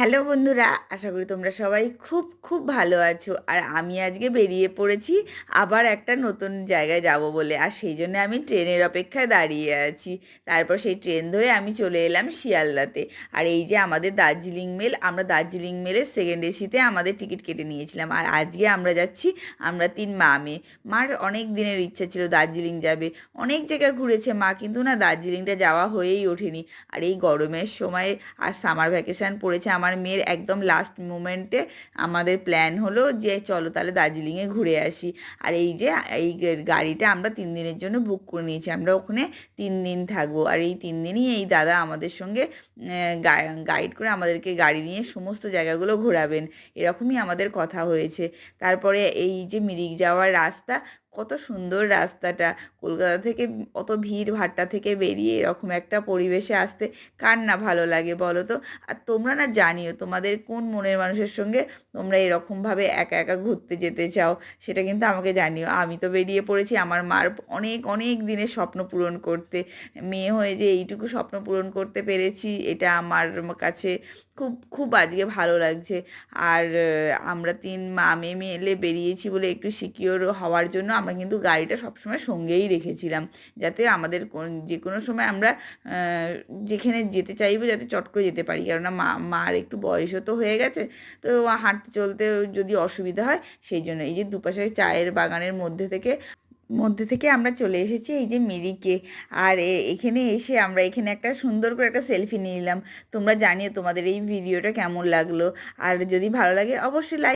Hello বন্ধুরা, আশা করি তোমরা সবাই খুব খুব ভালো আছো। আর আমি আজকে বেরিয়ে পড়েছি, আবার একটা নতুন জায়গায় যাব বলে। আর সেই জন্য আমি ট্রেনের অপেক্ষায় দাঁড়িয়ে আছি। তারপর সেই ট্রেন ধরে আমি চলে এলাম শিয়ালদাতে। আর এই যে আমাদের দার্জিলিং মেল, আমরা দার্জিলিং মেলের সেকেন্ড এসিতে আমাদের টিকিট কেটে নিয়েছিলাম। আর আজকে আমরা যাচ্ছি, আমরা তিন মা মেয়ে। মার অনেক দিনের ইচ্ছা ছিল দার্জিলিং যাবে। অনেক জায়গায় ঘুরেছে মা, কিন্তু না দার্জিলিংটা যাওয়া হয়েই ওঠেনি। আর এই গরমের সময় আর সামার ভ্যাকেশন পড়েছে আমার মেয়ের একদম লাস্ট মোমেন্টে আমাদের প্ল্যান হলো যে চলো তাহলে দার্জিলিংয়ে ঘুরে আসি। আর এই যে, এই গাড়িটা আমরা তিন দিনের জন্য বুক করে নিয়েছি। আমরা ওখানে তিন দিন থাকব। আর এই তিন দিনই এই দাদা আমাদের সঙ্গে গাইড করে আমাদেরকে গাড়ি নিয়ে সমস্ত জায়গাগুলো ঘোরাবেন। এরকমই আমাদের কথা হয়েছে। তারপরে এই যে মিরিক যাওয়ার রাস্তা কত সুন্দর রাস্তাটা। কলকাতা থেকে অত ভিড় ভাট্টা থেকে বেরিয়ে এরকম একটা পরিবেশে আসতে কার না ভালো লাগে বলো তো? আর তোমরা না জানিও তোমাদের কোন মনের মানুষের সঙ্গে তোমরা এরকমভাবে একা একা ঘুরতে যেতে চাও, সেটা কিন্তু আমাকে জানিও। আমি তো বেরিয়ে পড়েছি আমার মার অনেক অনেক দিনের স্বপ্ন পূরণ করতে। মেয়ে হয়ে যে এইটুকু স্বপ্ন পূরণ করতে পেরেছি, এটা আমার কাছে খুব খুব আজকে ভালো লাগছে। আর আমরা তিন মা, মেয়ে মেলে বেরিয়েছি বলে একটু সিকিওর হওয়ার জন্য আমরা কিন্তু গাড়িটা সবসময় সঙ্গেই রেখেছিলাম। যাতে আমাদের যে কোনো সময় আমরা যেখানে যেতে চাইব যাতে চট করে যেতে পারি। কেননা মা, মার একটু বয়সও তো হয়ে গেছে, তো হাঁটতে চলতে যদি অসুবিধা হয়, সেই জন্য এই যে দুপাশে চায়ের বাগানের মধ্যে থেকে মধ্যে থেকে আমরা চলে এসেছি এই যে মিরিকে। আর এখানে এসে আমরা এখানে একটা সুন্দর করে একটা সেলফি নিয়ে নিলাম। তোমরা জানিয়ে তোমাদের এই ভিডিওটা কেমন লাগল। আর যদি ভালো লাগে, অবশ্যই লাইক